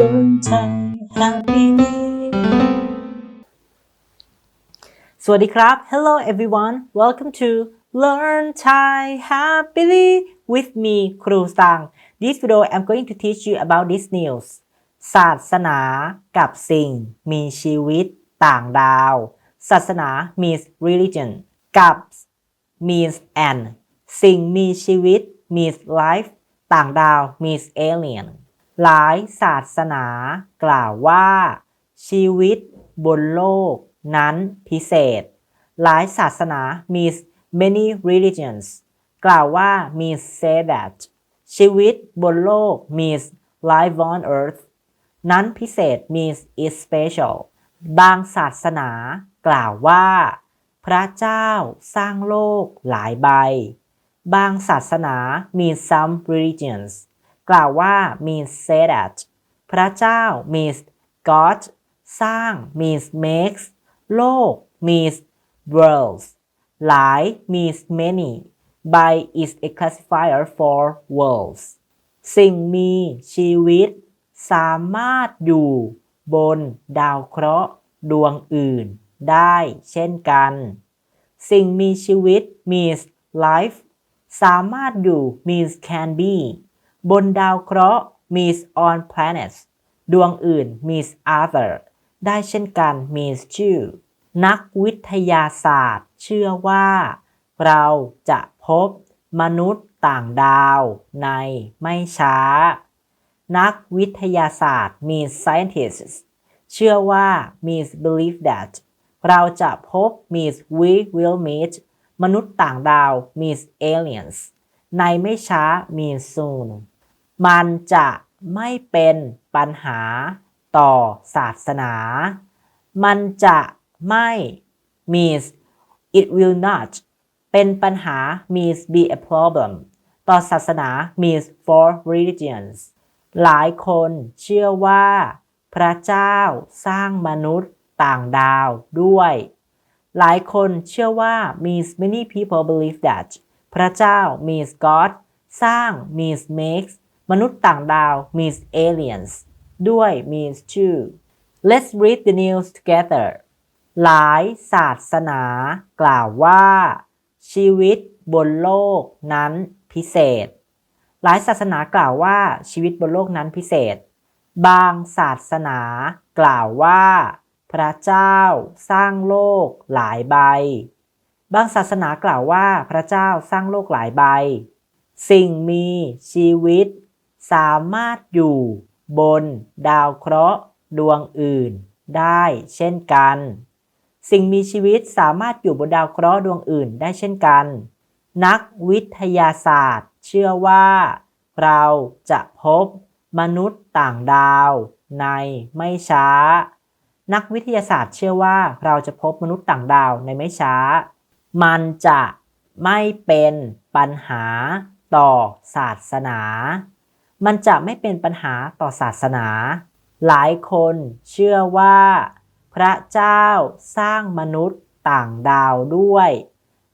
Learn Thai happily สวัสดีครับ Hello everyone Welcome to Learn Thai happily with me ครูสัง This video I'm going to teach you about this news ศาสนากับสิ่ง มีชีวิตต่างดาว ศาสนา means religion กับ means and สิ่งมีชีวิต means life ต่างดาว means alien หลายศาสนากล่าวว่า ชีวิตบนโลกนั้นพิเศษ หลายศาสนา means many religions กล่าวว่า means say that ชีวิตบนโลก means life on earth นั้นพิเศษ means is special บางศาสนากล่าวว่า พระเจ้าสร้างโลกหลายใบ บางศาสนา means some religions กล่าวว่า means set at พระเจ้า means God สร้าง means makes โลก means worlds หลาย means many by is a classifier for worlds สิ่งมีชีวิต สามารถอยู่บนดาวเคราะห์ดวงอื่น ได้เช่นกัน สิ่งมีชีวิต means life สามารถอยู่ means can be บนดาวเคราะห์ means on planets ดวงอื่น means other ได้เช่นกัน means too นักวิทยาศาสตร์ เชื่อว่า เราจะพบมนุษย์ต่างดาวในไม่ช้า นักวิทยาศาสตร์ means scientists เชื่อว่า means believe that เราจะพบ means we will meet มนุษย์ต่างดาว means aliens ในไม่ช้า means soon มันจะไม่เป็นปัญหาต่อศาสนา มันจะไม่ means it will not เป็นปัญหา means be a problem ต่อศาสนา means for religions หลายคนเชื่อว่า พระเจ้าสร้างมนุษย์ต่างดาวด้วย หลายคนเชื่อว่า means many people believe that พระเจ้า means God สร้าง means makes มนุษย์ต่างดาว means aliens ด้วย means too Let's read the news together หลายศาสนากล่าวว่า ชีวิตบนโลกนั้นพิเศษ หลายศาสนากล่าวว่าชีวิตบนโลกนั้นพิเศษ บางศาสนากล่าวว่า พระเจ้าสร้างโลกหลายใบ บางศาสนากล่าวว่าพระเจ้าสร้างโลกหลายใบ สิ่งมีชีวิต สามารถอยู่บนดาวเคราะห์ดวงอื่นได้เช่นกัน สิ่งมีชีวิตสามารถอยู่บนดาวเคราะห์ดวงอื่นได้เช่นกัน นักวิทยาศาสตร์เชื่อว่า เราจะพบมนุษย์ต่างดาวในไม่ช้า นักวิทยาศาสตร์เชื่อว่าเราจะพบมนุษย์ต่างดาวในไม่ช้า มันจะไม่เป็นปัญหาต่อศาสนา มันจะไม่เป็นปัญหาต่อศาสนา หลายคนเชื่อว่า พระเจ้าสร้างมนุษย์ต่างดาวด้วย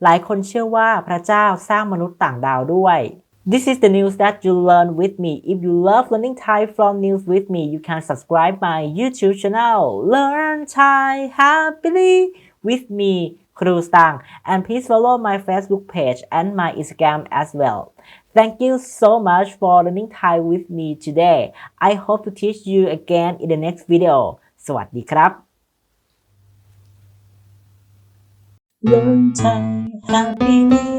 หลายคนเชื่อว่าพระเจ้าสร้างมนุษย์ต่างดาวด้วย This is the news that you learn with me. If you love learning Thai from news with me, you can subscribe my YouTube channel. Learn Thai happily with me, ครูสตัง and please follow my Facebook page and my Instagram as well. Thank you so much for learning Thai with me today. I hope to teach you again in the next video. สวัสดีครับ Learn Thai happily